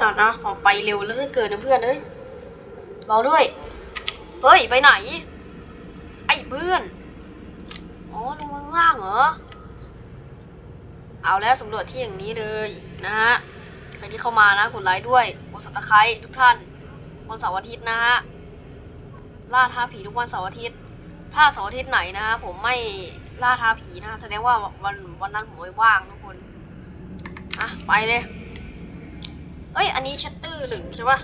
ต่อนะออกไปเร็วแล้วจะเกิดนะเพื่อนเอ้ยเบาด้วย เฮ้ย ไปไหน ไอ้เพื่อน อ๋อลงมาข้างล่างเหรอ เอาแล้วสำรวจที่อย่างนี้เลยนะฮะ ใครที่เข้ามานะ กดไลค์ด้วยกดสับตะไคร้ทุกท่าน วันเสาร์อาทิตย์นะฮะ ล่าท้าผีทุกวันเสาร์อาทิตย์ ถ้าเสาร์อาทิตย์ไหนนะฮะผมไม่ล่าท้าผีนะแสดงว่าวันวันนั้นผมไม่ว่างทุกคน อะ ไปเลย เอ้ย อันนี้ชัตเตอร์หนึ่งใช่ปะ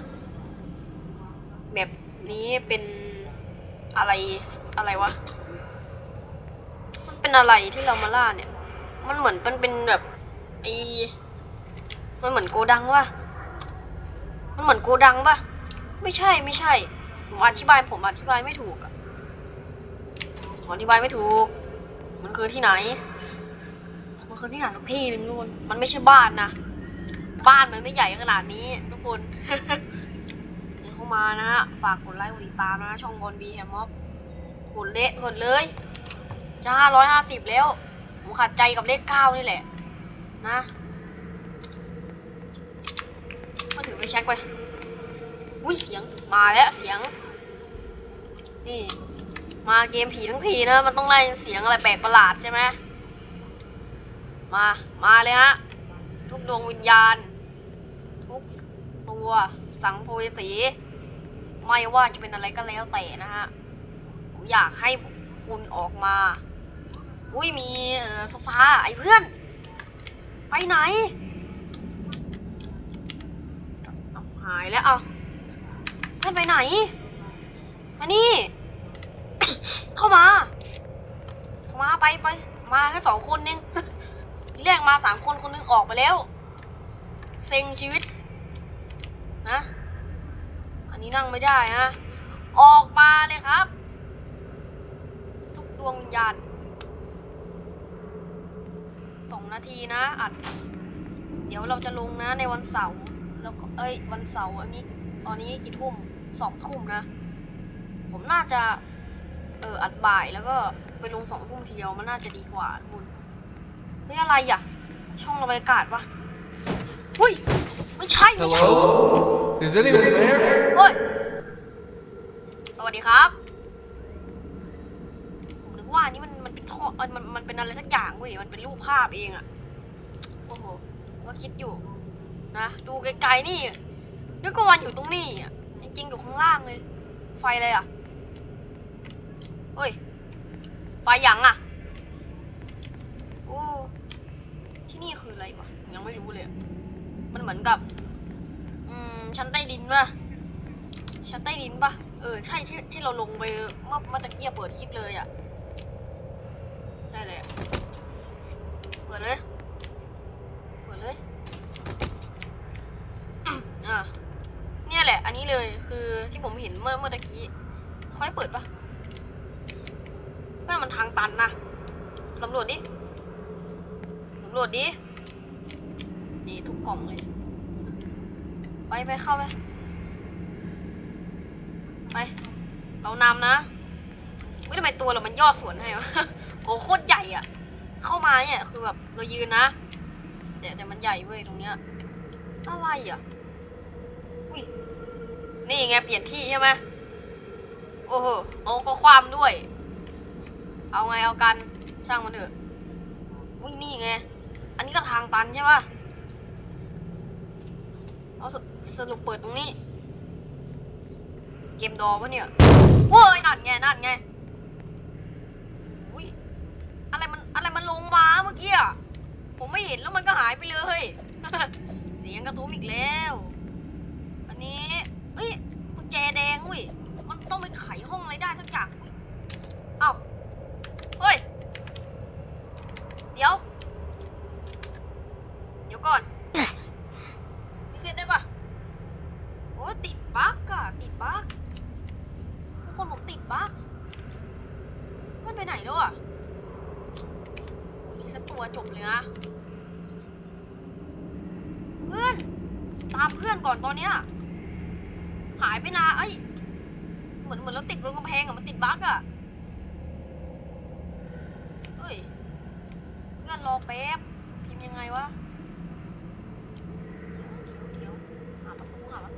แบบนี้เป็นอะไรอะไรวะ มันเป็นอะไรที่เรามาล่าเนี่ย มันเหมือนมันเป็นแบบไอมันเหมือนโกดังวะมันเหมือนโกดังปะไม่ใช่ไม่ใช่ ผมอธิบายผมอธิบายไม่ถูกอะผมอธิบายไม่ถูก มันคือที่ไหน มันคือที่ไหนสักที่หนึ่งนู่น มันไม่ใช่บ้านนะ บ้านมันไม่ใหญ่ขนาดนี้ ทุกคนเข้ามานะฮะ ฝากกดไลค์กดติดตามนะ ช่องบอลบีแฮมม็อบกดเละกดเลย จะห้าร้อยห้าสิบแล้ว ผมขัดใจกับเลขเก้านี่แหละ นะก็ถือไปเช็คไปอุ้ยเสียงมาแล้วเสียง นี่ มาเกมผีทั้งทีนะ มันต้องไล่เสียงอะไรแปลกประหลาดใช่ไหมมา มาเลยฮะ ทุกดวงวิญญาณ ทุกตัวสังโพยสี ไม่ว่าจะเป็นอะไรก็แล้วแต่นะฮะผมอยากให้คุณออกมา อุ้ยมีโซฟาไอ้เพื่อน ไปไหนหายแล้วเอาเพื่อนไปไหนมานี่ เข้ามา มาไปไป มาแค่สองคนเองทีแรกมาสามคนคนนึงออกไปแล้ว เซ็งชีวิต นี้นั่งไม่ได้ฮะ ออกมาเลยครับ ทุกดวงวิญญาณสองนาทีนะ อัด เดี๋ยวเราจะลงนะในวันเสาร์ แล้วก็เอ้ย วันเสาร์อันนี้ ตอนนี้กี่ทุ่มสองทุ่มนะ ผมน่าจะ เอออัดบ่ายแล้วก็ไปลงสองทุ่มทีเดียวมันน่าจะดีกว่าคุณเฮ้ยอะไรอะ ช่องระบายอากาศปะอุ้ย ไม่ใช่ ไม่ใช่ Is anyone there? เฮ้ย สวัสดีครับ ผมนึกว่าอันนี่มันมันเป็นท่อมันมันเป็นอะไรสักอย่างเว้ย มันเป็นรูปภาพเองอะโอ้โห ว่าคิดอยู่ นะ ดูไกลๆนี่ นึกว่าวันอยู่ตรงนี้อะจริงๆอยู่ข้างล่างเลย ไฟอะไรอะเฮ้ย ไฟหยังอะโอ้ ที่นี่คืออะไรวะ ยังไม่รู้เลยอะมันเหมือนกับ อืม ชั้นใต้ดินปะชั้นใต้ดินปะเออ ใช่ที่ที่เราลงไปเมื่อเมื่อตะกียบเปิดคลิปเลยอะใช่เลยเปิดเลย เปิดเลยอะเนี่ยแหละ อันนี้เลยคือที่ผมเห็นเมื่อเมื่อตะกี้ค่อยเปิดปะก็มันทางตันนะสำรวจดิสำรวจดินี่ทุกกล่องเลย ไปไปเข้าไปไป เรานำนะไม่ทำไมตัวเรามันย่อส่วนให้วะโอ้โคตรใหญ่อะเข้ามาเนี่ยคือแบบเรายืนนะแต่แต่มันใหญ่เว้ยตรงเนี้ยอะไรอะอุ้ยนี่ไงเปลี่ยนที่ใช่ไหมโอ้โหโตก็คว่ำด้วย เอาไงเอากันช่างมันเถอะอุ้ยนี่ไง อันนี้ก็ทางตันใช่ปะเอาส สรุปเปิดตรงนี้ เกมดอปะเนี่ยโว้ยนั่นไงนั่นไงอุ้ยอะไรมันอะไรมันลงมาเมื่อกี้อะผมไม่เห็นแล้วมันก็หายไปเลยเสียงกระทุ้มอีกแล้ว อันนี้เอ้ยกุญแจแดงเว้ยมันต้องไปไขห้องอะไรได้สักอย่างเอ้าเฮ้ย เดี๋ยว เดี๋ยวก่อน อจบเลยนะ เพื่อน ตามเพื่อนก่อนตอนเนี้ย หายไปนานเอ้ย เหมือนเหมือนเราติดบนกำแพงอะมันติดบั๊กอะเอ้ย เพื่อนรอแป๊บ พิมพ์ยังไงวะเดี๋ยวเดี๋ยวหาประตูหาปร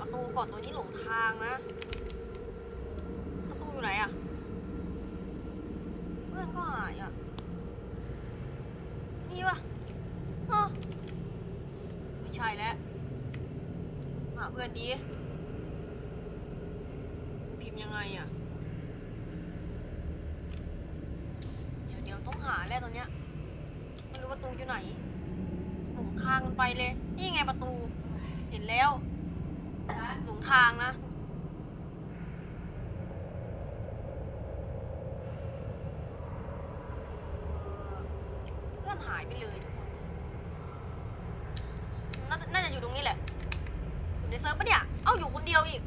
ประตูก่อนตัวนี้หลงทางนะ ประตูอยู่ไหนอะ พื่อนก็หายอะนี่ปะอ้าวไม่ใช่แล้วหาเพื่อนดีพิมพ์ยังไงอะ เดี๋ยวเดี๋ยวต้องหาแล้วตอนเนี้ยไม่รู้ประตูอยู่ไหนหลงทางมันไปเลย นี่ไงประตู เห็นแล้วหลงทางนะ เพื่อนหายไปเลยทุกคนน,น่าจะอยู่ตรงนี้แหละ อยู่ในเซิร์ฟปะเนี่ย เอ้าอยู่คนเดียวอีก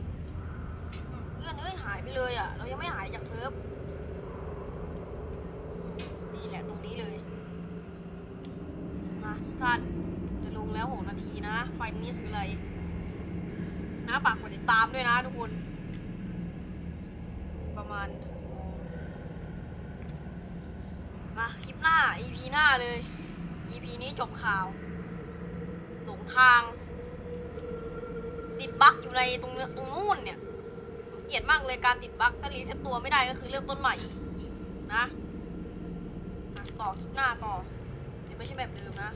เพื่อนเอ้ยหายไปเลยอะ เรายังไม่หายจากเซิร์ฟนี่แหละตรงนี้เลยนะท่านจะลงแล้วหกนาทีนะ ไฟนี้คืออะไร นะฝากกดติดตามด้วยนะทุกคน ประมาณกี่โมาคลิปหน้า EP หน้าเลย EP นี้จบข่าว หลงทาง ติดบั๊กอยู่ในตรงตรงนู่นเนี่ย เกลียดมากเลยการติดบั๊กถ้ารีเซ็ตตัวไม่ได้ก็คือเริ่มต้นใหม่ นะ ต่อคลิปหน้าต่อ เดี๋ยวไม่ใช่แบบเดิมนะ